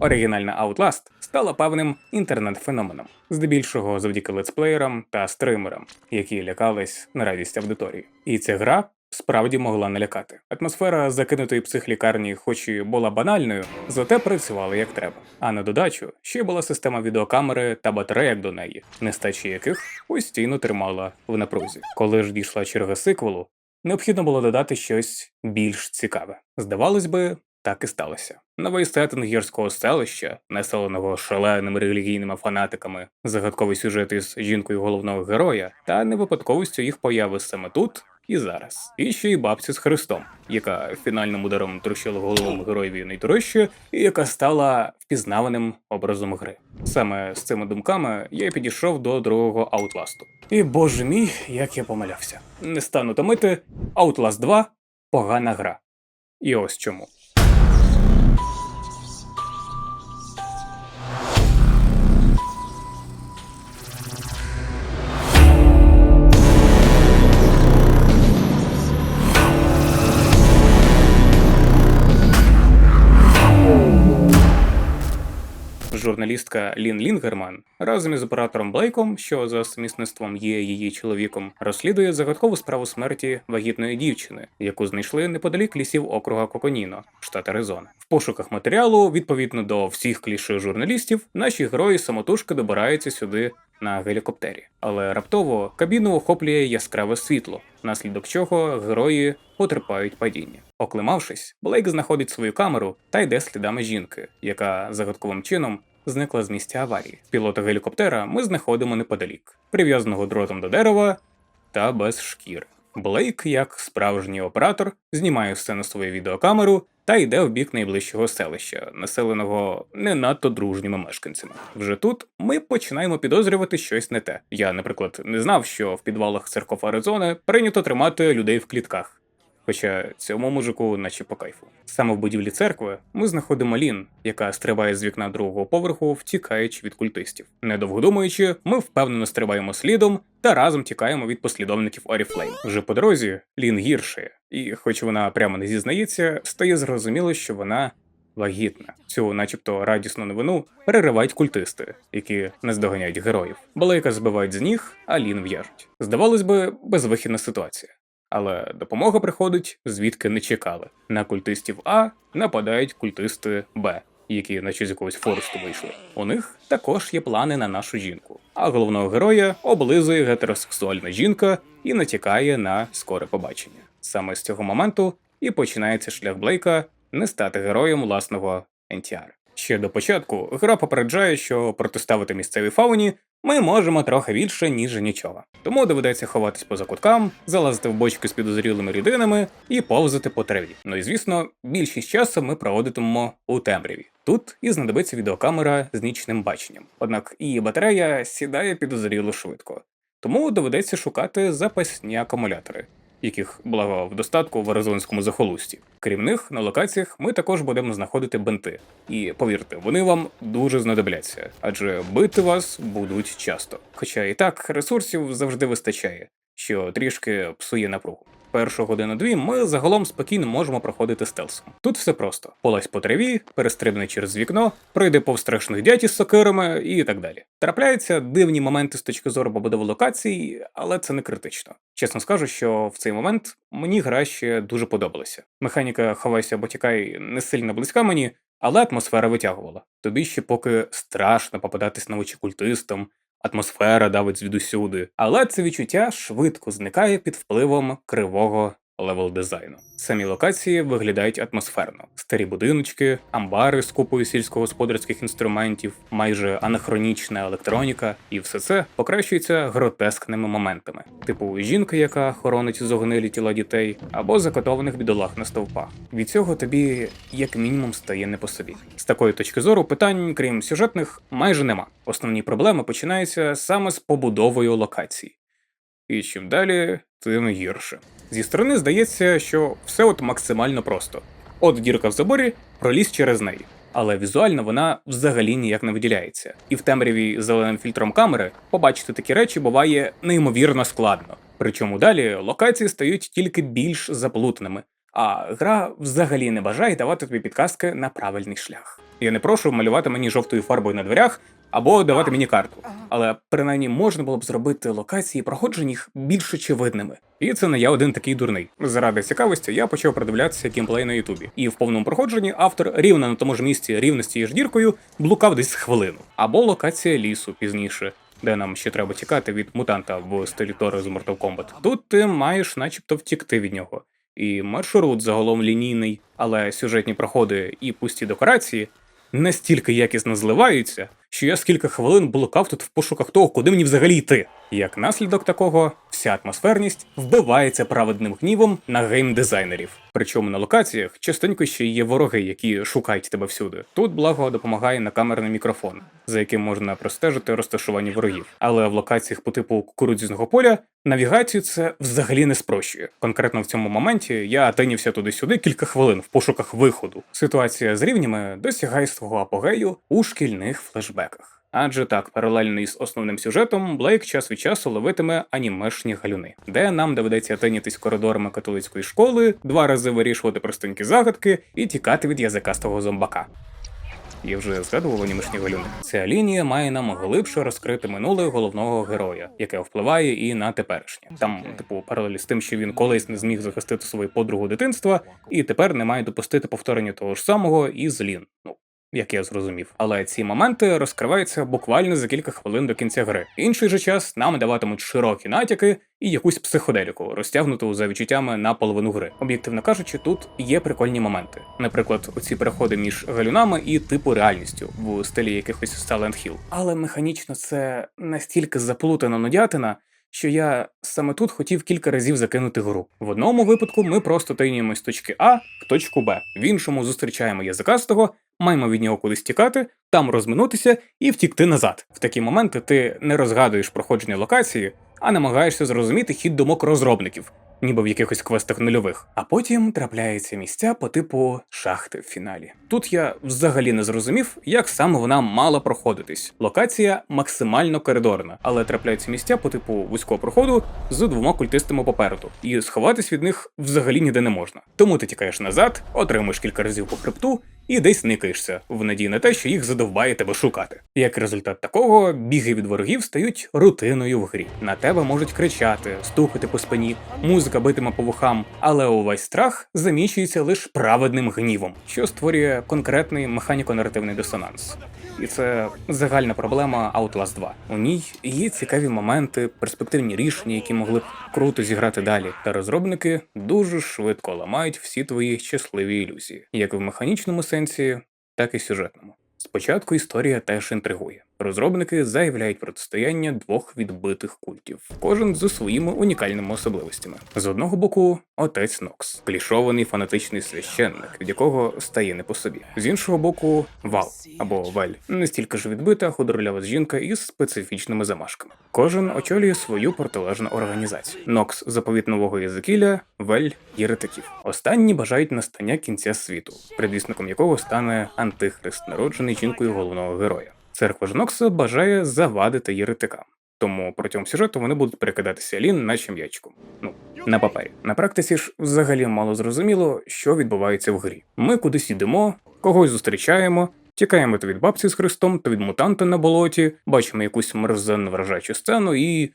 Оригінальна Outlast стала певним інтернет-феноменом, здебільшого завдяки летсплеєрам та стримерам, які лякались на радість аудиторії. І ця гра справді могла налякати. Атмосфера закинутої психлікарні, хоч і була банальною, зате працювала як треба. А на додачу ще була система відеокамери та батарейок до неї, нестачі яких постійно тримала в напрузі. Коли ж дійшла черга сиквелу, необхідно було додати щось більш цікаве. Здавалось би, так і сталося. Новий сеттинг гірського селища, населеного шаленими релігійними фанатиками, загадковий сюжет із жінкою головного героя та невипадковістю їх появи саме тут і зараз. І ще й бабця з Христом, яка фінальним ударом трощила головому героєві найдорожче, і яка стала впізнаваним образом гри. Саме з цими думками я підійшов до другого Аутласту. І боже мій, як я помилявся. Не стану томити, Outlast 2 погана гра. І ось чому. Журналістка Лін Лінгерман разом із оператором Блейком, що за сумісництвом є її чоловіком, розслідує загадкову справу смерті вагітної дівчини, яку знайшли неподалік лісів округа Коконіно, штат Аризона. В пошуках матеріалу, відповідно до всіх кліше журналістів, наші герої самотужки добираються сюди на гелікоптері. Але раптово кабіну охоплює яскраве світло, внаслідок чого герої потерпають падіння. Оклемавшись, Блейк знаходить свою камеру та йде слідами жінки, яка загадковим чином зникла з місця аварії. Пілота гелікоптера ми знаходимо неподалік, прив'язаного дротом до дерева та без шкіри. Блейк, як справжній оператор, знімає на свою відеокамеру та йде в бік найближчого селища, населеного не надто дружніми мешканцями. Вже тут ми починаємо підозрювати щось не те. Я, наприклад, не знав, що в підвалах церков Аризони прийнято тримати людей в клітках. Хоча цьому мужику наче по кайфу. Саме в будівлі церкви ми знаходимо Лін, яка стрибає з вікна другого поверху, втікаючи від культистів. Недовго думаючи, ми впевнено стрибаємо слідом та разом тікаємо від послідовників Оріфлейм. Вже по дорозі Лін гіршає, і, хоч вона прямо не зізнається, стає зрозуміло, що вона вагітна. Цю, начебто, радісну новину переривають культисти, які наздоганяють героїв. Балейка збивають з ніг, а Лін в'яжуть. Здавалось би, безвихідна ситуація. Але допомога приходить звідки не чекали. На культистів А нападають культисти Б, які наче з якогось форесту вийшли. У них також є плани на нашу жінку. А головного героя облизує гетеросексуальна жінка і натякає на скоре побачення. Саме з цього моменту і починається шлях Блейка не стати героєм власного NTR. Ще до початку гра попереджає, що протиставити місцевій фауні ми можемо трохи більше, ніж нічого. Тому доведеться ховатись по закуткам, залазити в бочки з підозрілими рідинами і повзати по траві. Ну і звісно, більшість часу ми проводитимемо у темряві. Тут і знадобиться відеокамера з нічним баченням. Однак її батарея сідає підозріло швидко, тому доведеться шукати запасні акумулятори. Яких благо в достатку в аризонському захолусті. Крім них, на локаціях ми також будемо знаходити бенти. І повірте, вони вам дуже знадобляться, адже бити вас будуть часто. Хоча і так ресурсів завжди вистачає, що трішки псує напругу. Першу годину-дві ми загалом спокійно можемо проходити стелсом. Тут все просто: полазь по траві, перестрибни через вікно, пройди повз страшних дядь із сокирами і так далі. Трапляються дивні моменти з точки зору побудови локацій, але це не критично. Чесно скажу, що в цей момент мені гра ще дуже подобалася. Механіка ховайся або тікай не сильно близька мені, але атмосфера витягувала. Тобі ще поки страшно попадатись на очі культистам, атмосфера давить звідусюди, але це відчуття швидко зникає під впливом кривого левел дизайну. Самі локації виглядають атмосферно: старі будиночки, амбари з купою сільськогосподарських інструментів, майже анахронічна електроніка, і все це покращується гротескними моментами, типу жінка, яка хоронить зогнилі тіла дітей, або закотованих бідолах на стовпах. Від цього тобі як мінімум стає не по собі. З такої точки зору питань, крім сюжетних, майже нема. Основні проблеми починаються саме з побудовою локацій. І чим далі, тим гірше. Зі сторони здається, що все от максимально просто. От дірка в заборі, проліз через неї. Але візуально вона взагалі ніяк не виділяється. І в темряві з зеленим фільтром камери побачити такі речі буває неймовірно складно. Причому далі локації стають тільки більш заплутаними, а гра взагалі не бажає давати тобі підказки на правильний шлях. Я не прошу малювати мені жовтою фарбою на дверях або давати мені карту. Але принаймні можна було б зробити локації проходжень їх більш очевидними. І це не я один такий дурний. Заради цікавості я почав продивлятися геймплей на Ютубі. І в повному проходженні автор рівно на тому ж місці рівно з ж діркою блукав десь хвилину. Або локація лісу пізніше. Де нам ще треба тікати від мутанта в стилі Тори з Mortal Kombat. Тут ти маєш начебто втікти від нього. І маршрут загалом лінійний, але сюжетні проходи і пусті декорації настільки якісно зливаються, що я скільки хвилин блукав тут в пошуках того, куди мені взагалі йти. Як наслідок такого, вся атмосферність вбивається праведним гнівом на геймдизайнерів. Причому на локаціях частенько ще є вороги, які шукають тебе всюди. Тут благо допомагає накамерний мікрофон, за яким можна простежити розташування ворогів. Але в локаціях по типу кукурудзяного поля навігацію це взагалі не спрощує. Конкретно в цьому моменті я тинівся туди-сюди кілька хвилин в пошуках виходу. Ситуація з рівнями досягає свого апогею у шкільних флешбеках. Адже так, паралельно із основним сюжетом, Блейк час від часу ловитиме анімешні галюни, де нам доведеться тинятись коридорами католицької школи, два рази вирішувати простенькі загадки і тікати від язикастого зомбака. Я вже згадував анімешні галюни. Ця лінія має нам глибше розкрити минуле головного героя, яке впливає і на теперішнє. Там, типу, паралелі з тим, що він колись не зміг захистити свою подругу дитинства, і тепер не має допустити повторення того ж самого із Лін. Ну, як я зрозумів. Але ці моменти розкриваються буквально за кілька хвилин до кінця гри. Інший же час нам даватимуть широкі натяки і якусь психоделіку, розтягнуту за відчуттями на половину гри. Об'єктивно кажучи, тут є прикольні моменти. Наприклад, оці переходи між галюнами і типу реальністю в стилі якихось Silent Hill. Але механічно це настільки заплутана нудятина. Що я саме тут хотів кілька разів закинути гру. В одному випадку ми просто тинюємось з точки А в точку Б, в іншому зустрічаємо язикастого, маємо від нього кудись тікати, там розминутися і втікти назад. В такі моменти ти не розгадуєш проходження локації, а намагаєшся зрозуміти хід думок розробників, ніби в якихось квестах нульових. А потім трапляються місця по типу шахти в фіналі. Тут я взагалі не зрозумів, як саме вона мала проходитись. Локація максимально коридорна, але трапляються місця по типу вузького проходу з двома культистами попереду, і сховатись від них взагалі ніде не можна. Тому ти тікаєш назад, отримуєш кілька разів по хребту і десь никаєшся в надії на те, що їх задовбає тебе шукати. Як результат такого, біги від ворогів стають рутиною в грі. На тебе можуть кричати, стукати по спині, музика битиме по вухам, але увесь страх заміщується лише праведним гнівом, що створює конкретний механіко-наративний дисонанс. І це загальна проблема Outlast 2. У ній є цікаві моменти, перспективні рішення, які могли б круто зіграти далі. Та розробники дуже швидко ламають всі твої щасливі ілюзії, як в механічному сенсі, так і сюжетному. Спочатку історія теж інтригує. Розробники заявляють протистояння двох відбитих культів, кожен зі своїми унікальними особливостями. З одного боку, отець Нокс, клішований фанатичний священник, від якого стає не по собі. З іншого боку, Вал або Вель, не стільки ж відбита худорлява жінка із специфічними замашками. Кожен очолює свою протилежну організацію. Нокс заповіт нового Єзекіля, Вель єретиків. Останні бажають настання кінця світу, предвісником якого стане антихрист, народжений жінкою головного героя. Церква ж бажає завадити єретикам. Тому протягом сюжету вони будуть перекидатися лін наче м'ячком. Ну, на папері. На практиці ж взагалі мало зрозуміло, що відбувається в грі. Ми кудись йдемо, когось зустрічаємо, тікаємо то від бабці з хрестом, то від мутанта на болоті, бачимо якусь мерзенну вражаючу сцену і.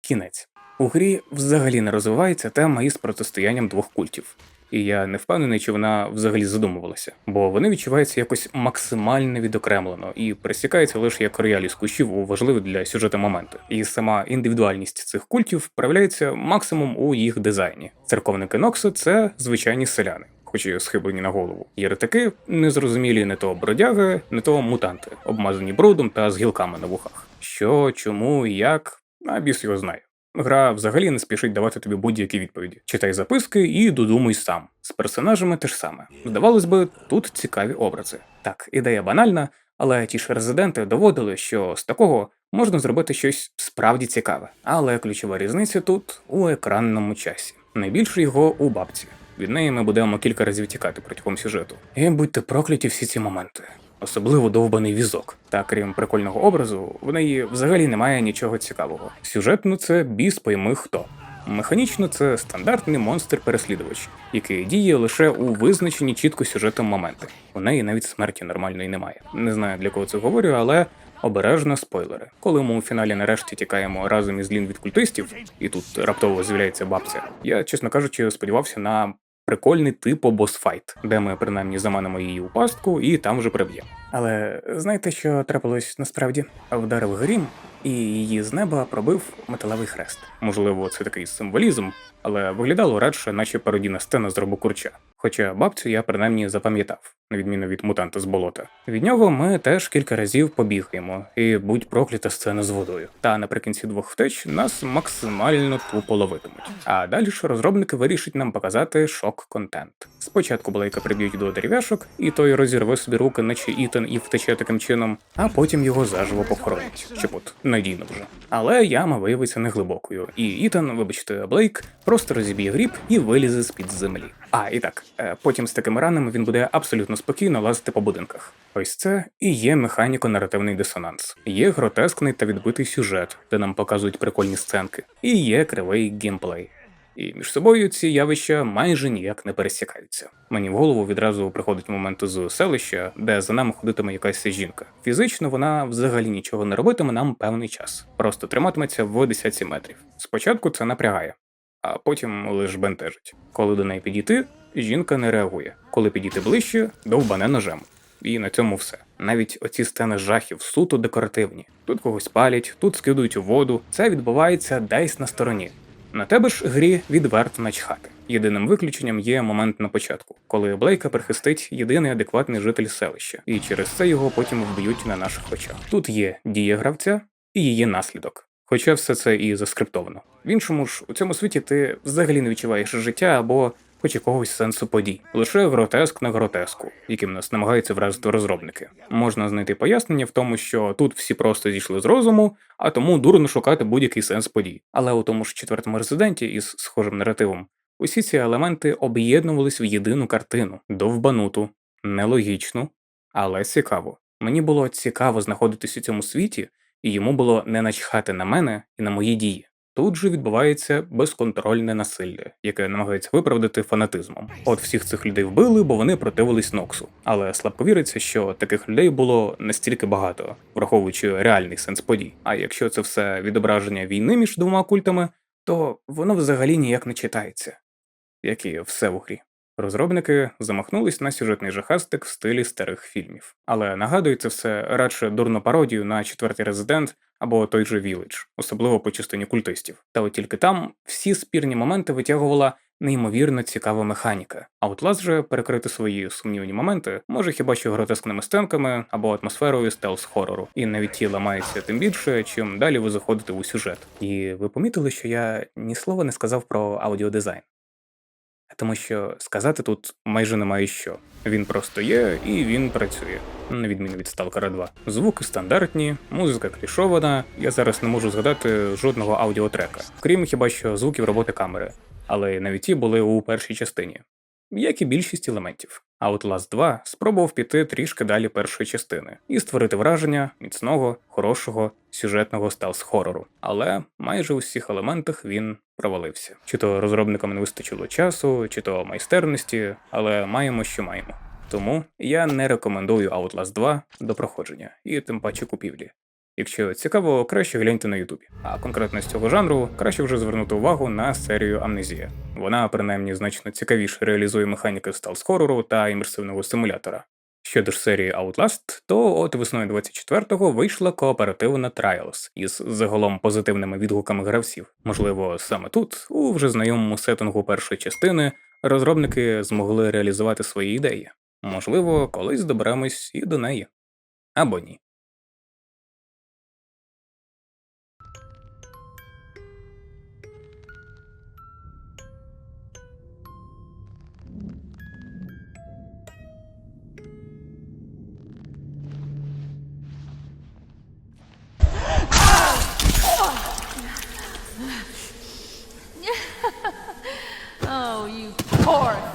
кінець. У грі взагалі не розвивається тема із протистоянням двох культів. І я не впевнений, чи вона взагалі задумувалася, бо вони відчуваються якось максимально відокремлено і присікаються лише як роялі з кущів у важливі для сюжету моменти. І сама індивідуальність цих культів проявляється максимум у їх дизайні. Церковники Нокса це звичайні селяни. Хоч і схиблені на голову. Єретики незрозумілі не то бродяги, не то мутанти, обмазані брудом та з гілками на вухах. Що, чому, як, а біс його знає. Гра взагалі не спішить давати тобі будь-які відповіді. Читай записки і додумуй сам. З персонажами те ж саме. Здавалось би, тут цікаві образи. Так, ідея банальна, але ті ж резиденти доводили, що з такого можна зробити щось справді цікаве. Але ключова різниця тут у екранному часі. Найбільше його у бабці. Від неї ми будемо кілька разів тікати протягом сюжету. І будьте прокляті всі ці моменти. Особливо довбаний візок. Та крім прикольного образу, в неї взагалі немає нічого цікавого. Сюжетно це біс пойми хто. Механічно це стандартний монстр-переслідувач, який діє лише у визначені чітко сюжетом моменти. У неї навіть смерті нормальної немає. Не знаю для кого це говорю, але обережно спойлери. Коли ми у фіналі нарешті тікаємо разом із Лін від культистів, і тут раптово з'являється бабця, я, чесно кажучи, сподівався на прикольний типу босфайт, де ми принаймні заманимо її у пастку і там вже приб'ємо. Але знаєте, що трапилось насправді? Вдарив грім, і її з неба пробив металевий хрест. Можливо, це такий символізм, але виглядало радше, наче пародійна сцена з робокурча. Хоча бабцю я принаймні запам'ятав, на відміну від мутанта з болота. Від нього ми теж кілька разів побігаємо, і будь проклята сцена з водою. Та наприкінці двох втеч нас максимально тупо ловитимуть. А далі ж розробники вирішать нам показати шок-контент. Спочатку Блейка приб'ють до дерев'яшок, і той розірве собі руки, наче Ітан, і втече таким чином, а потім його заживо похоронять, щоб от надійно вже. Але яма виявиться неглибокою, і Ітан, вибачте, Блейк, просто розіб'є гріб і вилізе з-під землі. А, і так, потім з такими ранами він буде абсолютно спокійно лазити по будинках. Ось це і є механіко-наративний дисонанс. Є гротескний та відбитий сюжет, де нам показують прикольні сценки, і є кривий геймплей. І між собою ці явища майже ніяк не пересікаються. Мені в голову відразу приходить момент з селища, де за нами ходитиме якась жінка. Фізично вона взагалі нічого не робитиме нам певний час, просто триматиметься в десятці метрів. Спочатку це напрягає, а потім лиш бентежить. Коли до неї підійти, жінка не реагує. Коли підійти ближче, довбане ножем. І на цьому все. Навіть оці сцени жахів суто декоративні. Тут когось палять, тут скидують у воду. Це відбувається десь на стороні. На тебе ж грі відверто начхати. Єдиним виключенням є момент на початку, коли Блейка прихистить єдиний адекватний житель селища, і через це його потім вб'ють на наших очах. Тут є дія гравця і її наслідок. Хоча все це і заскриптовано. В іншому ж у цьому світі ти взагалі не відчуваєш життя або хоч якогось сенсу подій, лише гротеск на гротеску, яким нас намагаються вразити розробники. Можна знайти пояснення в тому, що тут всі просто зійшли з розуму, а тому дурно шукати будь-який сенс подій. Але у тому ж четвертому резиденті із схожим наративом усі ці елементи об'єднувались в єдину картину, довбануту, нелогічну, але цікаву. Мені було цікаво знаходитись у цьому світі, і йому було не начхати на мене і на мої дії. Тут же відбувається безконтрольне насилля, яке намагається виправдати фанатизмом. От всіх цих людей вбили, бо вони противились Ноксу. Але слабко віриться, що таких людей було настільки багато, враховуючи реальний сенс подій. А якщо це все відображення війни між двома культами, то воно взагалі ніяк не читається, як і все в грі. Розробники замахнулись на сюжетний жахастик в стилі старих фільмів, але нагадує це все радше дурну пародію на четвертий резидент або той же Village, особливо по частині культистів. Та от тільки там всі спірні моменти витягувала неймовірно цікава механіка. А Outlast же перекрити свої сумнівні моменти може хіба що гротескними стенками або атмосферою стелс хорору, і навіть ті ламаються тим більше, чим далі ви заходите у сюжет. І ви помітили, що я ні слова не сказав про аудіодизайн. Тому що сказати тут майже немає що. Він просто є і він працює, на відміну від Stalker 2. Звуки стандартні, музика клішована. Я зараз не можу згадати жодного аудіотрека, крім хіба що звуків роботи камери, але навіть ті були у першій частині. Як і більшість елементів. Outlast 2 спробував піти трішки далі першої частини і створити враження міцного, хорошого, сюжетного стелс-хорору. Але майже у всіх елементах він провалився. Чи то розробникам не вистачило часу, чи то майстерності, але маємо, що маємо. Тому я не рекомендую Outlast 2 до проходження і тим паче купівлі. Якщо цікаво, краще гляньте на Ютубі. А конкретно з цього жанру краще вже звернути увагу на серію Амнезія. Вона принаймні значно цікавіше реалізує механіки стелс-хорору та імерсивного симулятора. Щодо ж серії Outlast, то от весною 24-го вийшла кооперативна Trials із загалом позитивними відгуками гравців. Можливо, саме тут, у вже знайомому сеттингу першої частини, розробники змогли реалізувати свої ідеї. Можливо, колись доберемось і до неї. Або ні. you. Poor